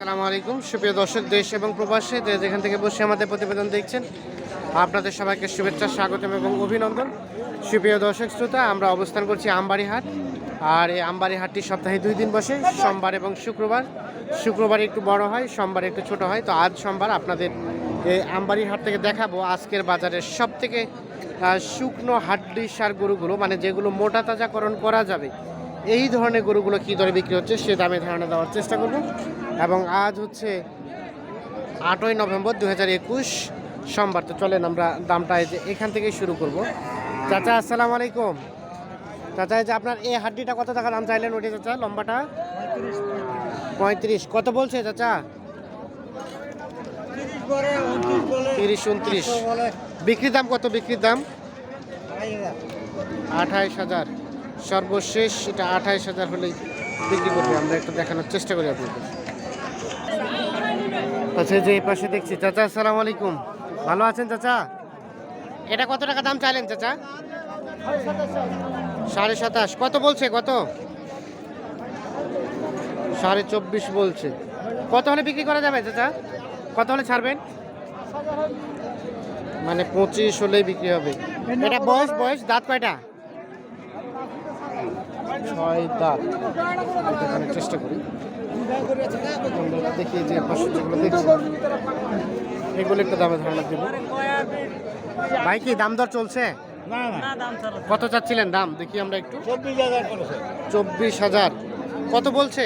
আসসালামু আলাইকুম। সুপ্রিয় দর্শক, দেশ এবং প্রবাসে যেখান থেকে বসে আমাদের প্রতিবেদন দেখছেন, আপনাদের সবাইকে শুভেচ্ছা, স্বাগতম এবং অভিনন্দন। সুপ্রিয় দর্শক, শ্রোতা, আমরা অবস্থান করছি আমবাড়ি হাট আর এই আমবাড়ি হাটটি সপ্তাহে দুই দিন বসে, সোমবার এবং শুক্রবার। শুক্রবার একটু বড় হয়, সোমবার একটু ছোট হয়। তো আজ সোমবার আপনাদের এই আমবাড়ি হাট থেকে দেখাবো আজকের বাজারের সব থেকে শুকনো হাড্ডি সার গরুগুলো মানে যেগুলো মোটা তাজাকরণ করা যাবে। এই ধরনের গরুগুলো কী দরে বিক্রি হচ্ছে সে দামে ধারণা দেওয়ার চেষ্টা করব। এবং আজ হচ্ছে আটই নভেম্বর দু হাজার একুশ সোমবার। তো চলেন আমরা দামটা এখান থেকেই শুরু করব। চাচা, আসসালামু আলাইকুম। চাচা যে আপনার এই হাড্ডিটা কত টাকা দাম চাইলেন ওটি চাচা, লম্বাটা? পঁয়ত্রিশ। কত বলছে চাচা? তিরিশ উনত্রিশ। বিক্রির দাম কত? বিক্রির দাম? আঠাইশ হাজার। সর্বশেষ এটা আঠাইশ হাজার হলেই বিক্রি করবে। আমরা একটু দেখানোর চেষ্টা করি আপনাদের। আচ্ছা যে এই পাশে দেখছি। চাচা আসসালামু আলাইকুম। ভালো আছেন চাচা? এটা কত টাকা দাম চাইলেন চাচা? সাড়ে সাতাশ। কত বলছে? কত? সাড়ে চব্বিশ বলছে। কত হলে বিক্রি করা যাবে চাচা? কত হলে ছাড়বেন? মানে পঁচিশ হলেই বিক্রি হবে। এটা বয়স বয়স দাঁত কয়টা? ছয় দাঁত। দেখানোর চেষ্টা করি। দেখি যে পাশে যেগুলো দেখছি এগুলো একটু দামে ধারণা দেবো। ভাই কি দাম দর চলছে? কত চাচ্ছিলেন দাম? দেখি আমরা একটু। চব্বিশ হাজার কত বলছে?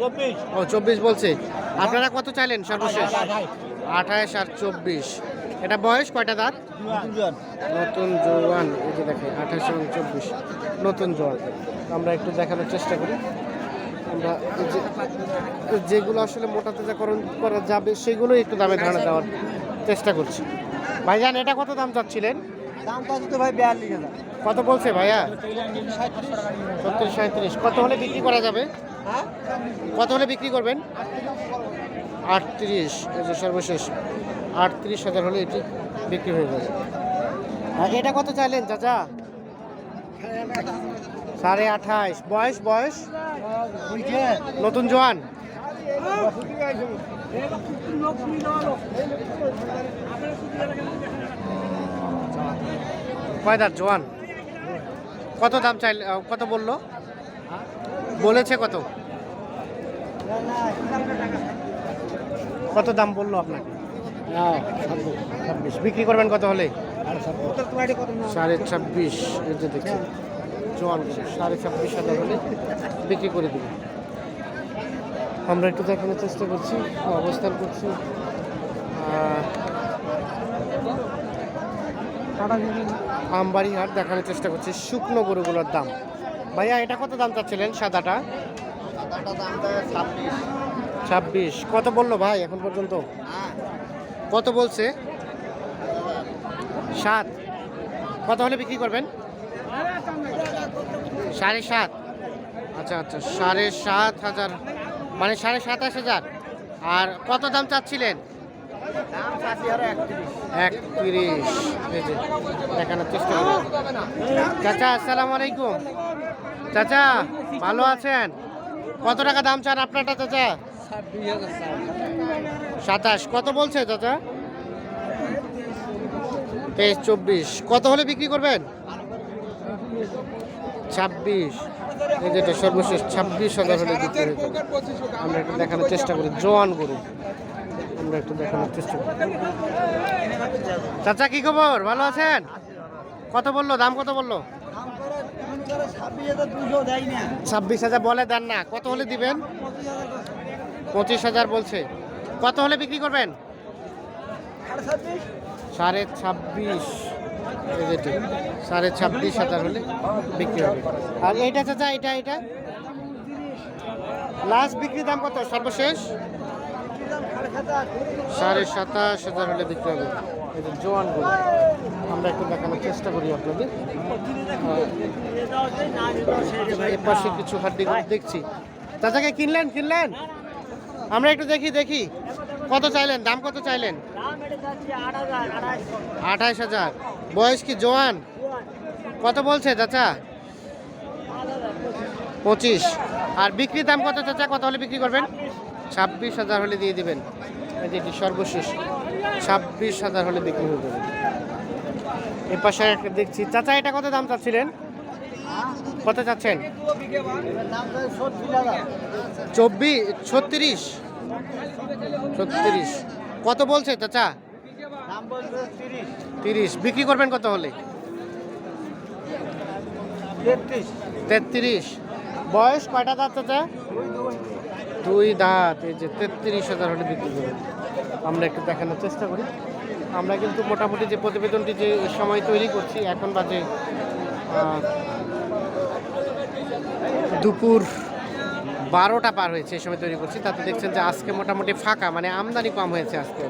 চব্বিশ। ও চব্বিশ বলছে। আপনারা কত চাইলেন সর্বশেষ? আঠাশ আর চব্বিশ। এটা বয়স কয়টা দাঁত? নতুন জোয়ান। এই যে দেখে আঠাশ এবং চব্বিশ। নতুন জোয়ান। আমরা একটু দেখানোর চেষ্টা করি। আমরা যে যেগুলো আসলে মোটা তাজাকরণ করা যাবে সেগুলো একটু দামে ধারণা দেওয়ার চেষ্টা করছি। ভাইজান এটা কত দাম চাচ্ছিলেন? কত বলছে ভাইয়া? ছত্রিশ সাঁত্রিশ কত হলে বিক্রি করা যাবে? হ্যাঁ? কত হলে বিক্রি করবেন? আটত্রিশ। যে সর্বশেষ আটত্রিশ হাজার হলে এটি বিক্রি হয়ে যাবে। এটা কত চাইলেন চাচা? সাড়ে আঠাইশ। বয়স বয়স? নতুন জোয়ান? কয়দার জোয়ান? কত দাম চাইল কত বলল? বলেছে কত? কত দাম বলল আপনাকে? বিক্রি করবেন কত হলে? সাড়ে ছাব্বিশ দেখছি জোয়ান সাড়ে ছাব্বিশ হাজার হলে বিক্রি করে দেবো। আমরা একটু দেখানোর চেষ্টা করছি অবস্থান করছি। আমবাড়ি হাট দেখানোর চেষ্টা করছি শুকনো গরুগুলোর দাম। ভাইয়া এটা কত দাম চাচ্ছিলেন সাদাটা? ছাব্বিশ। ছাব্বিশ। কত বলল ভাই এখন পর্যন্ত? কত বলছে? সাত। কত হলে বিক্রি করবেন? সাড়ে সাত। আচ্ছা আচ্ছা সাড়ে সাত হাজার মানে সাড়ে সাতাশ হাজার। আর কত দাম চাচ্ছিলেন? চাচা, আসসালামু আলাইকুম। চাচা, ভালো আছেন? কত টাকা দাম চান আপনারটা, চাচা? সাতাশ। কত বলছে, চাচা? তেইশ, চব্বিশ। কত হলে বিক্রি করবেন? ছাব্বিশ। এই যেটা সর্বশেষ, ছাব্বিশ হাজার হলে বিক্রি আমরা একটু দেখানোর চেষ্টা করি। জোয়ান গরু। আমরা একটু দেখানোর চেষ্টা করি। চাচা, কি খবর? ভালো আছেন? কত বলল? দাম কত বলল? ছাব্বিশ হাজার বলে দেন না। কত হলে দিবেন? পঁচিশ হাজার বলছে। কত হলে বিক্রি করবেন? সাড়ে ছাব্বিশ। সাড়ে ছাব্বিশ হাজার হলে বিক্রি হবে। আর এইটা চাচা এটা এটা লাস্ট বিক্রি দাম কত? সর্বশেষ? সাড়ে সাতাশ হাজার হলে বিক্রি হবে। এই যে জোয়ান গরু আমরা একটু দেখানোর চেষ্টা করি আপনাদের। এ পাশে কিছু হাড্ডি দেখছি। চাচাকে কিনলেন কিনলেন? আমরা একটু দেখি দেখি। কত চাইলেন? দাম কত চাইলেন? আঠাইশ হাজার। বয়স কি জোয়ান? কত বলছে চাচা? পঁচিশ। আর বিক্রির দাম কত চাচা? কত হলে বিক্রি করবেন? ছাব্বিশ হাজার হলে দিয়ে দিবেন। এটি সর্বশেষ। ছাব্বিশ হাজার হলে বিক্রি হয়ে যাবে। এ পাশে একটা দেখছি। চাচা এটা কত দাম চাচ্ছিলেন? কত চাচ্ছেন? চব্বিশ ছত্রিশ। ছত্রিশ। কত বলছে চাচা? তিরিশ। বিক্রি করবেন কত হলে? তেত্রিশ। বয়স কয়টা দাঁত চাচা? দুই দাঁত। এই যে তেত্রিশ হাজার হলে বিক্রি করবেন। আমরা একটু দেখানোর চেষ্টা করি। আমরা কিন্তু মোটামুটি যে প্রতিবেদনটি যে সময় তৈরি করছি এখন বাজে দুপুর বারোটা পার হয়েছে এই সময় তৈরি করছি। তাতে দেখছেন যে আজকে মোটামুটি ফাঁকা মানে আমদানি কম হয়েছে আজকে।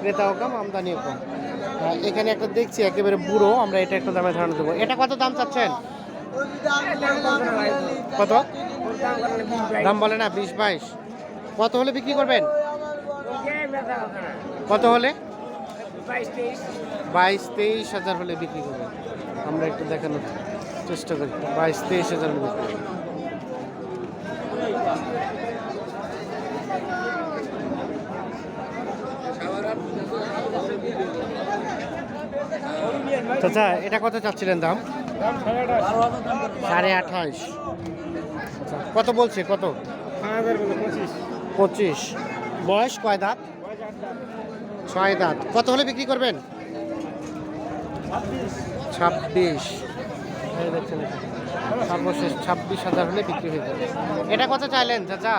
ক্রেতাও কম, আমদানিও কম। এখানে একটা দেখছি, একেবারে বুড়ো, আমরা এটা একটা দামে ধারণা দেবো। এটা কত দাম চাচ্ছেন? কত? দাম বলে না, বিশ বাইশ। কত হলে বিক্রি করবেন? কত হলে? বাইশ তেইশ হাজার হলে বিক্রি করবেন। আমরা একটু দেখানোর চেষ্টা করি। বাইশ তেইশ হাজার হলে বিক্রি চাচা এটা কত চাচ্ছিলেন দাম? সাড়ে আচ্ছা, কত বলছে কত? পঁচিশ। বয়স কয় দাঁত? ছয় দাঁত। কত হলে বিক্রি করবেন? ছাব্বিশ। সর্বশেষ ছাব্বিশ হাজার হলে বিক্রি হয়ে যাবে। এটা কত চাইলেন চাচা?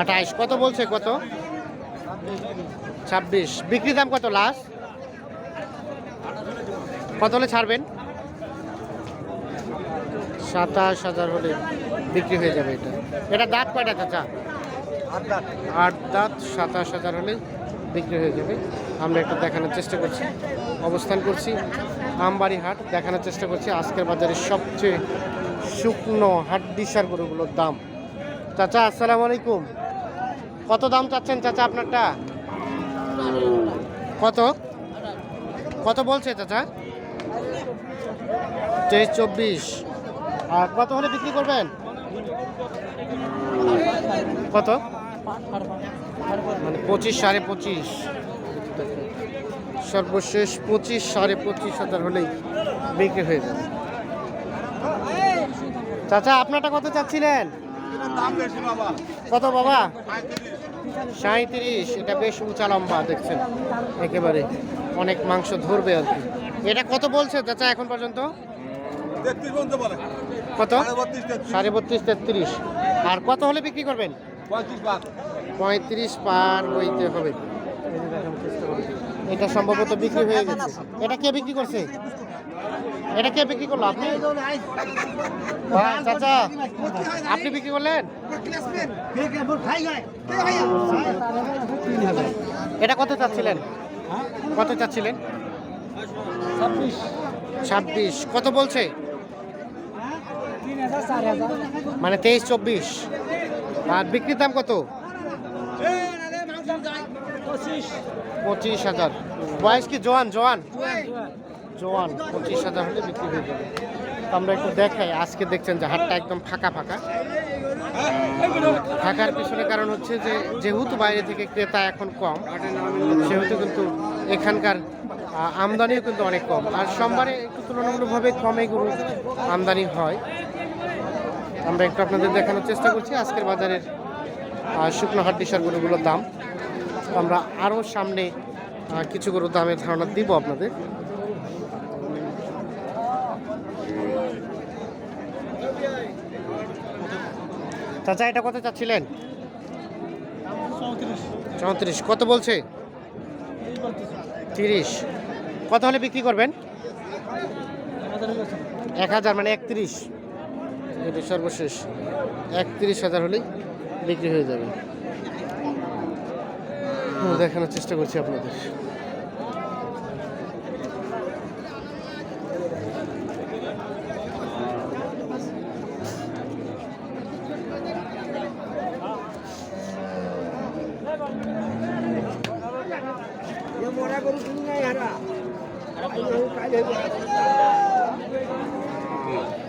আঠাইশ। কত বলছে কত? ছাব্বিশ। বিক্রি দাম কত লাস্ট? কত হলে ছাড়বেন? সাতাশ হাজার হলে বিক্রি হয়ে যাবে এটা। এটা দাঁত কয়টা চাচা? আট দাঁত। আট দাঁত সাতাশ হাজার হলে বিক্রি হয়ে যাবে। আমরা একটু দেখানোর চেষ্টা করছি অবস্থান করছি। আমবাড়ি হাট দেখানোর চেষ্টা করছি। আজকের বাজারে সবচেয়ে শুকনো হাড্ডিসার গরুগুলোর দাম। চাচা আসসালামু আলাইকুম। কত দাম চাচ্ছেন চাচা আপনারটা? কত? কত বলছে চাচা? তেইশ, চব্বিশ। আর কত হলে বিক্রি করবেন? কত? মানে পঁচিশ সাড়ে পঁচিশ। সর্বশেষ পঁচিশ সাড়ে পঁচিশ হাজার হলেই বিক্রি হয়ে যাবে। চাচা, আপনারটা কত চাচ্ছিলেন? কত বাবা? সাঁত্রিশ এটা বেশ উঁচা লম্বা, দেখছেন? একেবারে অনেক মাংস ধরবে আর কি। এটা কত বলছে চাচা এখন পর্যন্ত? কত? সাড়ে বত্রিশ তেত্রিশ। আর কত হলে বিক্রি করবেন? পঁয়ত্রিশ পার। হইতে হবে। এটা সম্ভবত বিক্রি হয়ে গেছে। এটা কে বিক্রি করছে? এটা কে বিক্রি করল আপনি? চাচা আপনি বিক্রি করলেন? এটা কত চাচ্ছিলেন? কত চাচ্ছিলেন? ছাব্বিশ। কত বলছে? মানে তেইশ চব্বিশ। আর বিক্রির দাম কত? পঁচিশ। হাজার। বয়স কি জোয়ান? জোয়ান? জোয়ান। পঁচিশ হাজার হলে বিক্রি হয়ে যাবে। আমরা একটু দেখাই। আজকে দেখছেন যে হাটটা একদম ফাঁকা ফাঁকা। থাকার পিছনে কারণ হচ্ছে যে যেহেতু বাইরে থেকে ক্রেতা এখন কম সেহেতু কিন্তু এখানকার আমদানিও কিন্তু অনেক কম। আর সোমবারে একটু তুলনামূলকভাবে কমে গরু আমদানি হয়। আমরা একটু আপনাদের দেখানোর চেষ্টা করছি আজকের বাজারের শুকনো হাড্ডিসার গরুগুলোর দাম। আমরা আরও সামনে কিছু গরুর দামের ধারণা দিব আপনাদের। চাচা এটা কত চাচ্ছিলেন? চৌত্রিশ। কত বলছে? তিরিশ। কত হলে বিক্রি করবেন? এক হাজার মানে একত্রিশ। এটা সর্বশেষ। একত্রিশ হাজার হলেই বিক্রি হয়ে যাবে। দেখানোর চেষ্টা করছি আপনাদের। গরু Thank you.